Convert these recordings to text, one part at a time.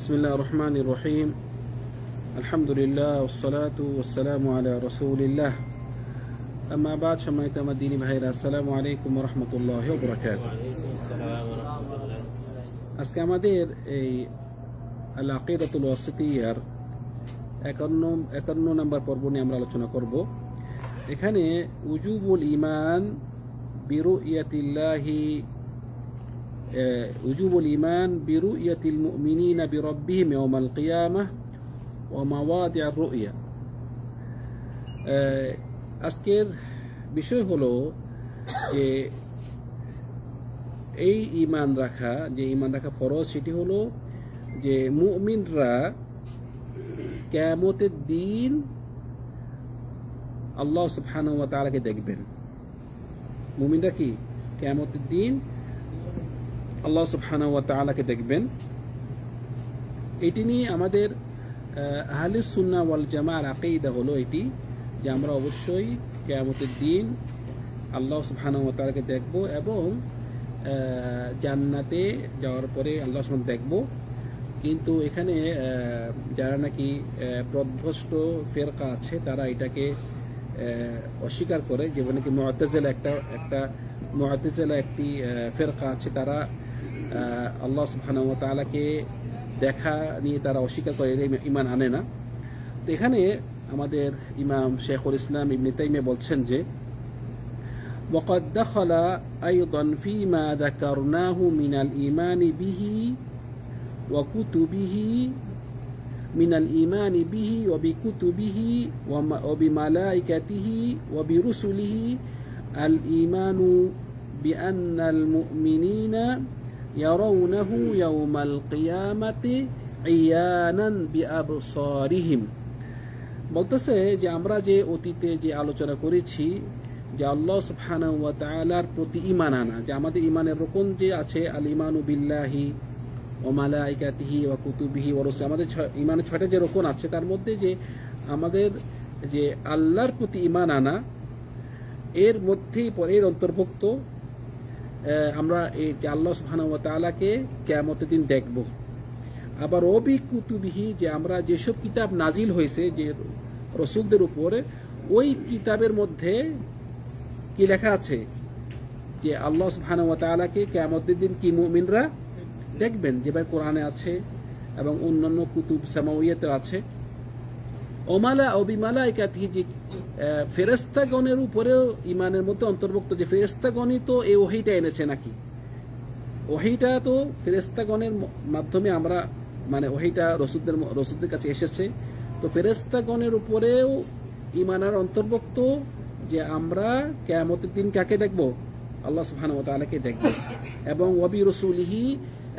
বিসমিল্লা রহমান রহিম আলহামদুলিল্লাহ ওসালাত ওসালাম আলা রসুলিল্লাহ আমাবাদ সময়ত আমার দিনী ভাইরা আসসালামু আলাইকুম রহমতুল্লাহ বরাকাত আজকে আমাদের এই আল আকিদাতুল ওয়াসিতিয়ার একান্ন একান্ন নম্বর পর্ব নিয়ে আমরা আলোচনা করব এখানে উজুবুল ইমান বিরু ইয়াতিল্লাহি وجوب الإيمان برؤية المؤمنين بربهم يوم القيامة ومواضع الرؤية আহ, আজকের বিষয় হলো যে এই ইমান রাখা যে ইমান রাখা ফরজ সেটি হলো যে মুমিনরা কেয়ামতের দিন আল্লাহ সুবহানাহু ওয়া তাআলাকে দেখবেন মুমিনরা কি কেয়ামতের দিন আল্লাহ সুবহানাহু ওয়া দেখবেন। এটি নিয়ে আমাদের আহলে সুন্নাহ ওয়াল জামার আকেইদা হলো এটি যে আমরা অবশ্যই কেয়ামতের দিন আল্লাহ সুবহানাহু ওয়া দেখব এবং জান্নাতে যাওয়ার পরে আল্লাহ সুবহান দেখব। কিন্তু এখানে যারা নাকি আহ, ফেরকা আছে তারা এটাকে অস্বীকার করে যেমন নাকি মুআতাজিলা একটা একটা মুআতাজিলা একটি ফেরকা আছে তারা আল্লাহ সুবহানাহু ওয়া তাআলাকে দেখা নিয়ে তারা অস্বীকার করে এর ইমান আনে না তো এখানে আমাদের ইমাম শেখুল ইসলাম ইবনে তাইমিয়া বলছেন যে وقد دخل أيضا فيما ذكرناه من الإيمان به وكتبه من الإيمان به وبكتبه وم- وبملائكته وبرسله الإيمان بأن المؤمنين ইয়ারাউনাহু ইয়াউমাল কিয়ামাতি ইয়ানান বিআবসারিহিম বলতেছে যে আমরা যে অতীতে যে আলোচনা করেছি, যে আল্লাহ সুবহান ওয়া তাআলার প্রতি ইমান আনা, যে আমাদের ইমানের রকম যে আছে আল ইমানু বিল্লাহি ও মালাইকাতিহি ওয়া কুতুবিহি ওরস আমাদের ইমানের ছয়টা যে রকম আছে, তার মধ্যে যে আমাদের যে আল্লাহর প্রতি ইমান আনা, এর মধ্যেই এর অন্তর্ভুক্ত আমরা এই যে আল্লাহ তাআলাকে কিয়ামতের দিন দেখব। আবার অবি কুতুবিহি, যে আমরা যেসব কিতাব নাজিল হয়েছে যে রসুলদের উপরে, ওই কিতাবের মধ্যে কি লেখা আছে? যে আল্লাহ তাআলাকে কিয়ামতের দিন কি মুমিনরা দেখবেন? যেভাবে কোরআনে আছে এবং অন্যান্য কুতুব সামাউইয়াতে আছে। ওমালা অবিমালা একাতি যে ফেরেস্তাগণের উপরেও ইমানের মধ্যে অন্তর্ভুক্ত যে ফেরেস্তাগণই তো এই ওহিটা এনেছে নাকি? ওহিটা তো ফেরেস্তাগণের মাধ্যমে আমরা মানে ওহিটা রসুদের রসুদের কাছে এসেছে। তো ফেরেস্তাগণের উপরেও ইমানের অন্তর্ভুক্ত যে আমরা কেয়ামতের দিন কাকে দেখব? আল্লাহ সুবহানাহু ওয়া তাআলাকে দেখব। এবং ওয়াবি রসুলিহি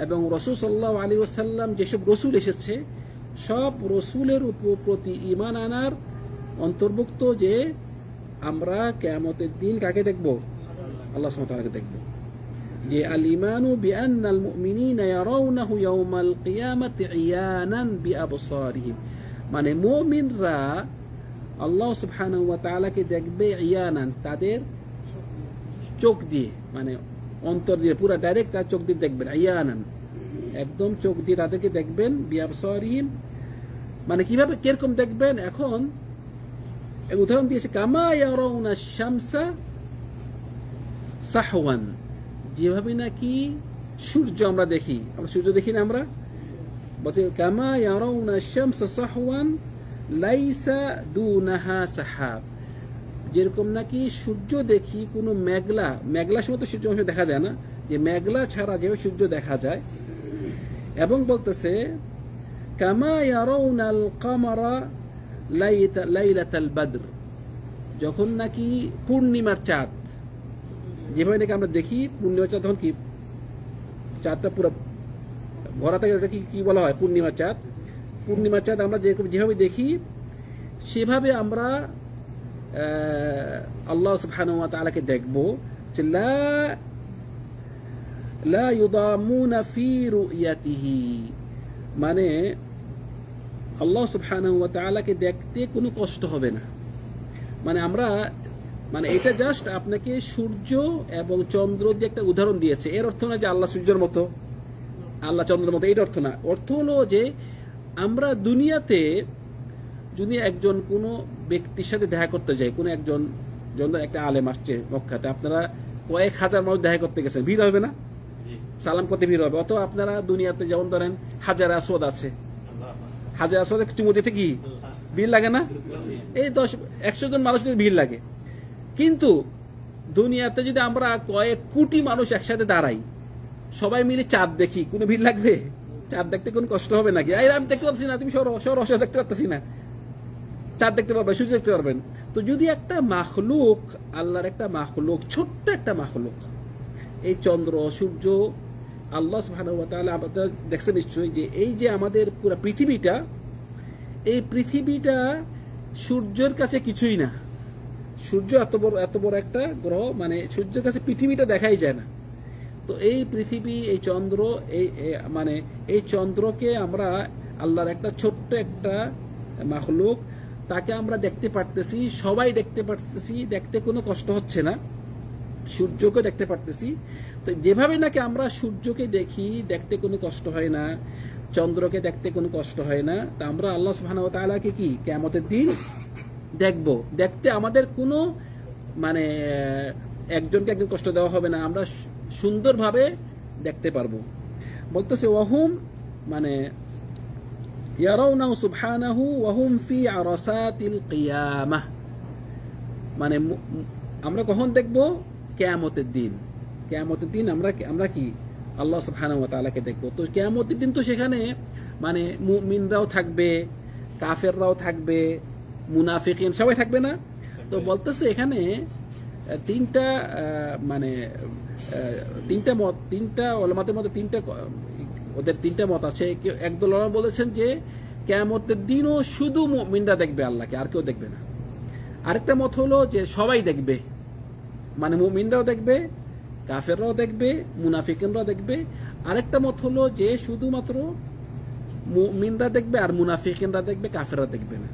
এবং রসুল সাল্লাহ আলী ওসাল্লাম যেসব রসুল এসেছে সব রসুলের উপর প্রতি ইমান আনার অন্তর্ভুক্ত যে আমরা কেয়ামতের দিন কাকে দেখব? আল্লাহ তাআলাকে দেখব। যে আল ইমানু বিআন্না আল মুমিনিনা ইয়ারাউনাহু ইয়াউমাল কিয়ামাতি ইয়ানান বিআবসারিহিম। মানে মুমিনরা আল্লাহ সুবহানাহু ওয়া তাআলাকে দেখবে ইয়ানান তাদের চোখ দিয়ে মানে অন্তর দিয়ে, পুরো ডাইরেক্ট তার চোখ দিয়ে দেখবেন ইয়ানান একদম চোখ দিয়ে তাদেরকে দেখবেন বিআবসারিহিম মানে কীভাবে, কীরকম দেখবেন? এখন উদাহরণ দিয়েছে, কামা শামসা সাহওয়ান। যেভাবে নাকি সূর্য আমরা দেখি। আমরা সূর্য দেখি না আমরা? বলছে, কামা শামসা সাহওয়ান লাইসা দুনাহা সাহাব যেরকম নাকি সূর্য দেখি কোনো মেঘলা মেঘলা সময় তো সূর্য দেখা যায় না। যে মেঘলা ছাড়া যেভাবে সূর্য দেখা যায় এবং বলতেছে যখন নাকি পূর্ণিমার চাঁদ, যেভাবে নাকি আমরা দেখি, পূর্ণিমার চাঁদ তখন কি? চাঁদটা পুরো ভরা থাকে ওটা কি কি বলা হয়? পূর্ণিমার চাঁদ। পূর্ণিমার চাঁদ আমরা যেভাবে দেখি, সেভাবে আমরা আল্লাহ সুবহানাহু ওয়া দেখব লা লা ফি রুয়াতিহি মানে আল্লাহ সুবহানাহু ওয়া তাআলাকে দেখতে কোনো কষ্ট হবে না। মানে আমরা মানে এটা জাস্ট আপনাকে সূর্য এবং চন্দ্র দিয়ে একটা উদাহরণ দিয়েছে। এর অর্থ না যে আল্লাহ সূর্যের মতো। আল্লাহ চন্দ্রের মতো, এইটা অর্থ না। অর্থ হলো যে আমরা দুনিয়াতে যদি একজন কোনো ব্যক্তির সাথে দেখা করতে যাই, কোনো একজন একটা আলেম আসছে মক্কাতে, আপনারা কয়েক হাজার মানুষ দেখা করতে গেছেন, ভিড় হবে না? সালাম করতে ভিড় হবে। অথবা আপনারা দুনিয়াতে যেমন ধরেন হাজার আসওয়াদ আছে। হাজার আসওয়াদ চুমু দিতে কি? ভিড় লাগে না? এই দশ, একশো জন মানুষের ভিড় লাগে। কিন্তু দুনিয়াতে যদি আমরা কয়েক কোটি মানুষ একসাথে দাঁড়াই, সবাই মিলে চাঁদ দেখি, কোনো ভিড় লাগবে? চাঁদ দেখতে কোনো কষ্ট হবে নাকি? আমি দেখতে পাচ্ছি না, তুমি সর অসর দেখতে পাচ্ছি না। চাঁদ দেখতে পারবেন সূর্য দেখতে পারবেন। তো যদি একটা মাখলুক, আল্লাহর একটা মাখলুক, ছোট্ট একটা মাখলুক, এই চন্দ্র, সূর্য আল্লাহ তাআলা আপনারা দেখছেন নিশ্চয়ই যে এই যে আমাদের পুরো পৃথিবীটা, এই পৃথিবীটা সূর্যের কাছে কিছুই না। সূর্য এত বড় এত বড় একটা গ্রহ মানে সূর্যের কাছে পৃথিবীটা দেখাই যায় না। তো এই পৃথিবী, এই চন্দ্র, এই মানে এই চন্দ্রকে আমরা আল্লাহর একটা ছোট্ট একটা মাখলুক, তাকে আমরা দেখতে পারতেছি, সবাই দেখতে পারতেছি, দেখতে কোনো কষ্ট হচ্ছে না। সূর্যকে দেখতে পারতেছি। তো যেভাবে নাকি আমরা সূর্যকে দেখি, দেখতে কোনো কষ্ট হয় না, চন্দ্রকে দেখতে কোনো কষ্ট হয় না, তা আমরা আল্লাহ সুবহানাহু ওয়া তাআলাকে কি কিয়ামতের দিন দেখব। দেখতে আমাদের কোনো মানে একজনকে একজন কষ্ট দেওয়া হবে না, আমরা সুন্দরভাবে দেখতে পারব। বলতেছে, ওয়াহুম মানে ফি মানে আমরা কখন দেখব? কেয়ামতের দিন। কেয়ামতের দিন আমরা আমরা কি? আল্লাহ সুবহানাহু ওয়া তাআলাকে দেখব। তো কেয়ামতের দিন তো সেখানে মানে মুমিনরাও থাকবে কাফেররাও থাকবে মুনাফিকিন সবাই থাকবে না? তো বলতেছে এখানে তিনটা মানে তিনটা মত তিনটা ওলামাদের মধ্যে তিনটা ওদের তিনটা মত আছে। একদল ওলামা বলেছেন যে কেয়ামতের দিনও শুধু মুমিনরা দেখবে আল্লাহকে আর কেউ দেখবে না। আরেকটা মত হলো যে সবাই দেখবে। মানে মুমিনরাও দেখবে কাফেররাও দেখবে, মুনাফিকিনরাও দেখবে। আরেকটা মত হলো যে শুধুমাত্র মুমিনরা দেখবে আর মুনাফিকিনরা দেখবে, কাফেররা দেখবে না।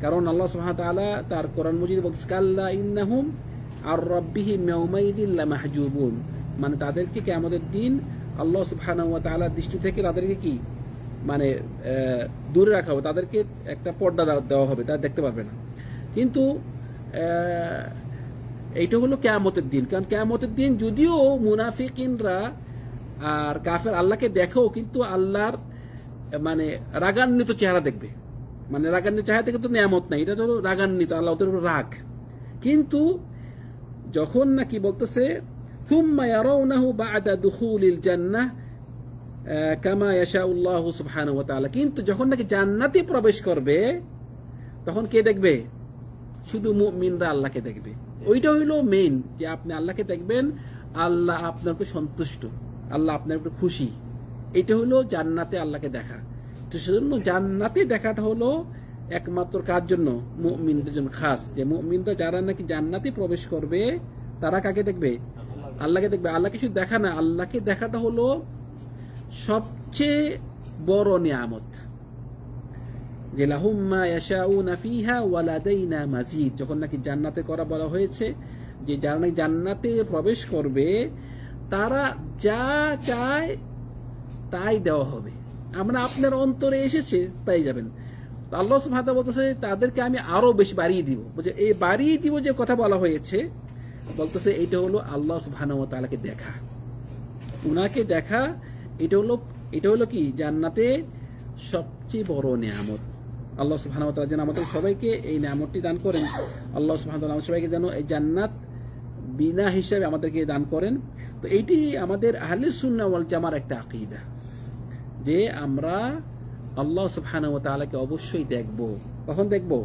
কারণ আল্লাহ সুবহানাহু তাআলা তার কোরআন মজিদ বলছে কাল্লা ইন্নাহুম আর রাব্বিহিম ইয়াউমাইদিন লামাহজুবুন। মানে তাদেরকে কিয়ামতের দিন আল্লাহ সুবহানাহু ওয়া দৃষ্টি থেকে তাদেরকে কি? মানে দূরে রাখা হবে। তাদেরকে একটা পর্দা দেওয়া- হবে, তারা দেখতে পারবে না। কিন্তু এইটা হলো কেয়ামতের দিন। কারণ কেয়ামতের দিন যদিও মুনাফিকিনরা আর কাফের আল্লাহকে দেখেও কিন্তু আল্লাহর মানে রাগান্বিত চেহারা দেখবে। মানে রাগান্বিত চেহারা দেখে তো নিয়ামত নাই। এটা ধরো রাগান্বিত আল্লাহ ওদের রাগ। কিন্তু যখন নাকি বলতেছে থুম্মা ইয়ারাউনাহু বা'দা দুখুলিল জান্নাহ কামা ইয়াশাউল্লাহু সুবহানাহু ওয়া তাআলা। কিন্তু যখন নাকি জান্নাতে প্রবেশ করবে, তখন কে দেখবে? শুধু মুমিনরা আল্লাহকে দেখবে। ওইটা হইল মেইন যে আপনি আল্লাহকে দেখবেন, আল্লাহ আপনার উপর সন্তুষ্ট, আল্লাহ আপনার উপর খুশি। এটা হলো জান্নাতে আল্লাহকে দেখা। তো সেজন্য জান্নাতে দেখাটা হলো একমাত্র কার জন্য? মুমিনদের জন্য খাস। যে মুমিনরা যারা নাকি জান্নাতে প্রবেশ করবে, তারা কাকে দেখবে? আল্লাহকে দেখবে। আল্লাহকে কিছু দেখা না, আল্লাহকে দেখাটা হলো সবচেয়ে বড় নিয়ামত। যে লাহুম্মা ইয়াশাউনা ফিহা ওয়ালাদাইনা মাজিদ, যখন নাকি জান্নাতে করা বলা হয়েছে যে যারা জান্নাতে প্রবেশ করবে, তারা যা চায় তাই দেওয়া হবে। আমরা আপনার অন্তরে এসেছে, তাই যাবেন। আল্লাহ তাআলা বলতেছে, তাদেরকে আমি আরও বেশি বাড়িয়ে দিব। বলছে, এই বাড়িয়ে দিব যে কথা বলা হয়েছে, বলতেছে, এটা হলো আল্লাহ তাআলাকে দেখা। উনাকে দেখা, এটা হলো এটা হলো কি? জান্নাতে সবচেয়ে বড় নিয়ামত। আল্লাহ সুবহানাহু যেন আমাদের সবাইকে এই নিয়ামতটি দান করেন। আল্লাহ ওয়া আমাদের সবাইকে যেন এই জান্নাত বিনা হিসাবে আমাদেরকে দান করেন। তো এইটি আমাদের আহলে সুন্নাহ ওয়াল জামার একটা আকীদা যে আমরা আল্লাহ সুবহানাহু অবশ্যই দেখব। কখন দেখব?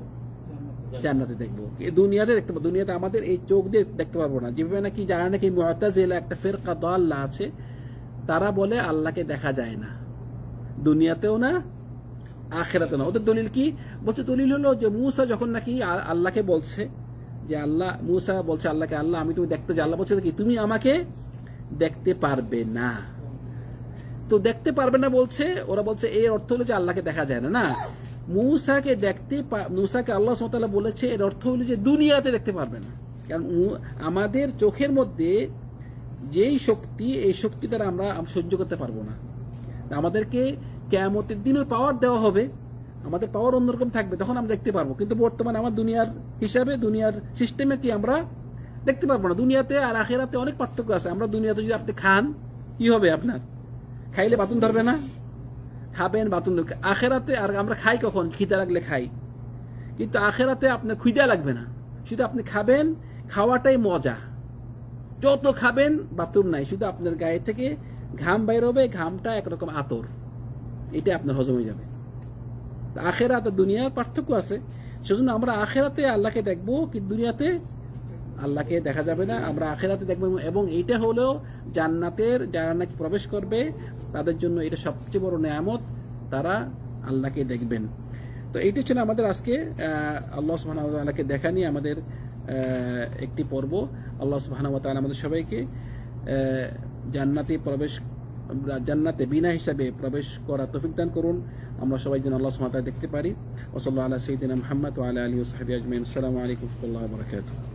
জান্নাতে দেখব। দুনিয়াতে দেখতে পাবো। দুনিয়াতে আমাদের এই চোখ দিয়ে দেখতে পারব না। যেভাবে নাকি যারা নাকি মুআতাজিলা একটা ফিরকা দাল্লা আছে, তারা বলে আল্লাহকে দেখা যায় না। দুনিয়াতেও না আখেরাতে না। ওদের দলিল কি? বলছে, দলিল হলো যে মুসা যখন নাকি আল্লাহকে বলছে, যে আল্লাহ, মুসা বলছে আল্লাহকে, আল্লাহ, আমি তুমি দেখতে যে আল্লাহ বলছে কি তুমি আমাকে দেখতে পারবে না। তো দেখতে পারবে না বলছে, ওরা বলছে, এর অর্থ হলো যে আল্লাহকে দেখা যায় না। না, মুসাকে দেখতে মুসাকে আল্লাহ সুবহানাহু বলেছে, এর অর্থ হলো যে দুনিয়াতে দেখতে পারবে না। কারণ আমাদের চোখের মধ্যে যেই শক্তি, এই শক্তি দ্বারা আমরা সহ্য করতে পারব না। আমাদেরকে কেয়ামতের দিনও পাওয়ার দেওয়া হবে, আমাদের পাওয়ার অন্যরকম থাকবে, তখন আমরা দেখতে পারব। কিন্তু বর্তমানে আমার দুনিয়ার হিসাবে, দুনিয়ার সিস্টেমে কি আমরা দেখতে পারব না। দুনিয়াতে আর আখেরাতে অনেক পার্থক্য আছে। আমরা দুনিয়াতে যদি আপনি খান, কি হবে আপনার? খাইলে বাতুন ধরবে না? খাবেন বাতুন আখেরাতে আর আমরা খাই কখন? খিদা লাগলে খাই। কিন্তু আখেরাতে আপনার খিদা লাগবে না। শুধু আপনি খাবেন, খাওয়াটাই মজা। যত খাবেন, বাথরুম নাই। শুধু আপনার গায়ে থেকে ঘাম বাইর হবে, ঘামটা একরকম আতর। এটা আপনার হজম হয়ে যাবে। আখেরাত আর দুনিয়ার পার্থক্য আছে। সেজন্য আমরা আখেরাতে আল্লাহকে দেখব কি দুনিয়াতে আল্লাহকে দেখা যাবে না। আমরা আখেরাতে দেখব এবং এইটা হলেও জান্নাতের যারা নাকি প্রবেশ করবে, তাদের জন্য এটা সবচেয়ে বড় নেয়ামত, তারা আল্লাহকে দেখবেন। তো এইটা ছিল আমাদের আজকে আল্লাহ তাআলাকে দেখা নিয়ে আমাদের একটি পর্ব। আল্লাহ ওয়া আমাদের সবাইকে জান্নাতে প্রবেশ জান্নাতে বিনা হিসাবে প্রবেশ করা তফিক দান করুন। আমরা সবাই যেন আল্লাহ সুবহানাহু দেখতে পারি। ওসল আল্লাহ সঈদিন মহম্মদ আল্লাহ আলী আলিহি আজমিন সালামু আলাইকুম বারাকাতুহু।